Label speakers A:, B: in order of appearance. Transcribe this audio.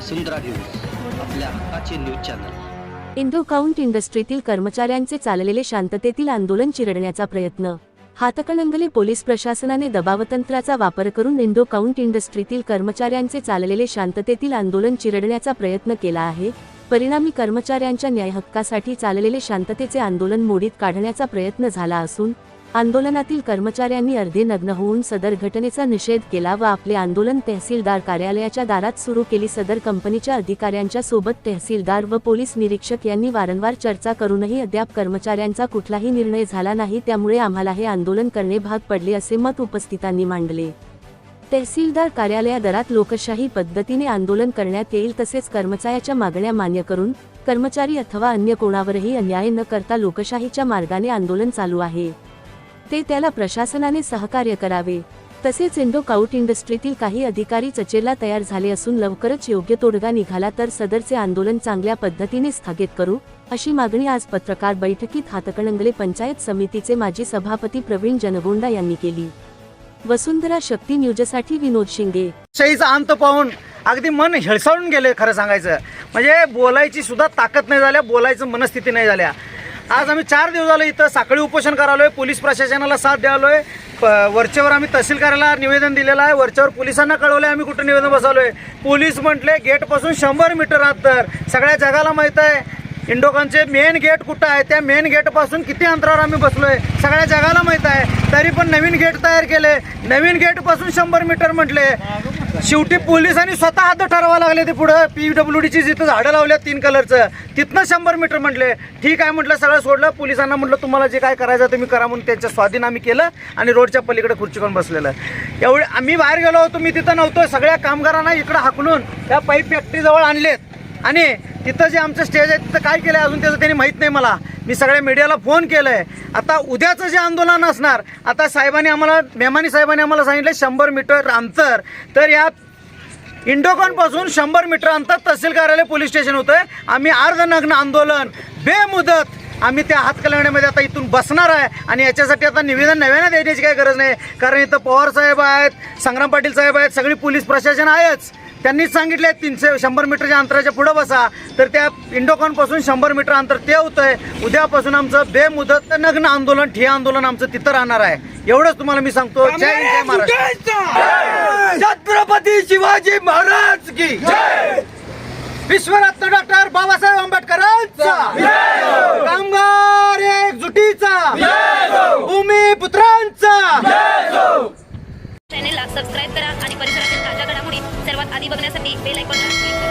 A: वसुंधरा news आपल्या हक्काचे news channel.
B: Indo count इंडस्ट्रीतील कर्मचाऱ्यांचे चाललेले शांततेतील आंदोलन चिरडण्याचा प्रयत्न. हातकणंगले पोलीस प्रशासनाने दबावतंत्राचा वापर करून इंडो काउंट इंडस्ट्रीतील कर्मचाऱ्यांचे चाललेले शांततेतील आंदोलन चिरडण्याचा प्रयत्न केला आहे. परिणामी कर्मचाऱ्यांच्या न्याय हक्कासाठी चाललेले शांततेचे आंदोलन मोडीत काढण्याचा प्रयत्न झाला असून आंदोलनातील कर्मचाऱ्यांनी अर्धे नग्न होऊन सदर घटनेचा निषेध केला व आपले आंदोलन तहसीलदार कार्यालयाच्या दारात सुरू केली. सदर कंपनीच्या अधिकाऱ्यांच्या सोबत तहसीलदार व पोलीस निरीक्षक यांनी वारंवार चर्चा करूनही अद्याप कर्मचाऱ्यांचा कुठलाही निर्णय झाला नाही. त्यामुळे आम्हाला हे आंदोलन करणे भाग पडले असे मत उपस्थितांनी मांडले. तहसीलदार कार्यालयादरात लोकशाही पद्धतीने आंदोलन करण्यात येईल तसेच कर्मचाऱ्याच्या मागण्या मान्य करून कर्मचारी अथवा अन्य कोणावरही अन्याय न करता लोकशाहीच्या मार्गाने आंदोलन चालू आहे. ते त्याला प्रशासनाने सहकार्य करावे. तसेच इंडो काउट इंडस्ट्रीतील काही अधिकारी चचेला तयार झाले असून लवकरच योग्य तोडगा निघाला तर सदरचे आंदोलन चांगल्या पद्धतीने स्थगित करू अशी मागणी आज पत्रकार बैठकीत हातकणंगले पंचायत समितीचे माजी सभापती प्रवीण जनगोंडा यांनी केली. वसुंधरा शक्ती न्यूजसाठी विनोद शिंगे
C: शाहीचा अंत पाहून अगदी मन हेळसाळून गेले खरं सांगायचं. म्हणजे बोलायची सुद्धा ताकद नाही झाल्या बोलायचं मनस्थिती नाही झाल्या. आज आम्ही चार दिवस झालो इथं साखळी उपोषण करालोय पोलीस प्रशासनाला साथ द्यालोय प- वरच्यावर आम्ही तहसील कार्यालयाला निवेदन दिलेलं आहे वरच्यावर पोलिसांना कळवलंय आम्ही कुठं निवेदन बसवलोय. पोलीस म्हटले गेटपासून शंभर मीटर अंतर सगळ्या जगाला माहीत आहे इंडोकॉनचे मेन गेट कुठं आहे? त्या मेन गेटपासून किती अंतरावर आम्ही बसलोय? सगळ्या जगाला माहीत आहे. तरी पण नवीन गेट तयार केले. नवीन गेटपासून शंभर मीटर म्हटले. शेवटी पोलिसांनी स्वतः हात ठरवा लागले ते पुढं. पी डब्ल्यू डीची जिथं झाडं लावल्या तीन कलरचं तिथनं शंभर मीटर म्हटले. ठीक आहे म्हटलं सगळं सोडलं. पोलिसांना म्हटलं तुम्हाला जे काय करायचं तुम्ही करा म्हणून त्यांच्या स्वाधीन आम्ही केलं आणि रोडच्या पलीकडे खुर्ची करून बसलेलं. एवढे आम्ही बाहेर गेलो होतो मी तिथं नव्हतो. सगळ्या कामगारांना इकडं हाकलून त्या पाईप फॅक्टरीजवळ आणलेत. आणि तिथं जे आमचं स्टेज आहे तिथं काय केलं अजून त्याचं त्यांनी माहीत नाही मला. मी सगळ्या मीडियाला फोन केलं आहे आता उद्याचं जे आंदोलन असणार आता साहेबांनी आम्हाला मेहमानी साहेबांनी आम्हाला सांगितलं शंभर मीटर अंतर. तर या इंडोकॉनपासून शंभर मीटर अंतर तहसील कार्यालय पोलीस स्टेशन होतं आहे आम्ही अर्धनग्न आंदोलन बेमुदत आम्ही त्या हातकलंगड्यामध्ये आता इथून बसणार आहे. आणि याच्यासाठी आता निवेदन नव्यानं देण्याची काही गरज नाही. कारण इथं पवार साहेब आहेत संग्राम पाटील साहेब आहेत सगळी पोलीस प्रशासन आहेच. त्यांनीच सांगितले तीनशे शंभर मीटरच्या अंतराच्या पुढं बसा. तर त्या इंडोकॉनपासून शंभर मीटर अंतर ते होतंय. उद्यापासून आमचं बेमुदत नग्न आंदोलन ठिया आंदोलन आमचं तिथं राहणार आहे. एवढंच तुम्हाला मी सांगतो. जय हिंद जय महाराष्ट्र.
D: छत्रपती शिवाजी महाराज की.
C: विश्वरत्न डॉक्टर बाबासाहेब आंबेडकरांचा.
E: आधी बघण्यासाठी बेल आयकॉनला क्लिक करा.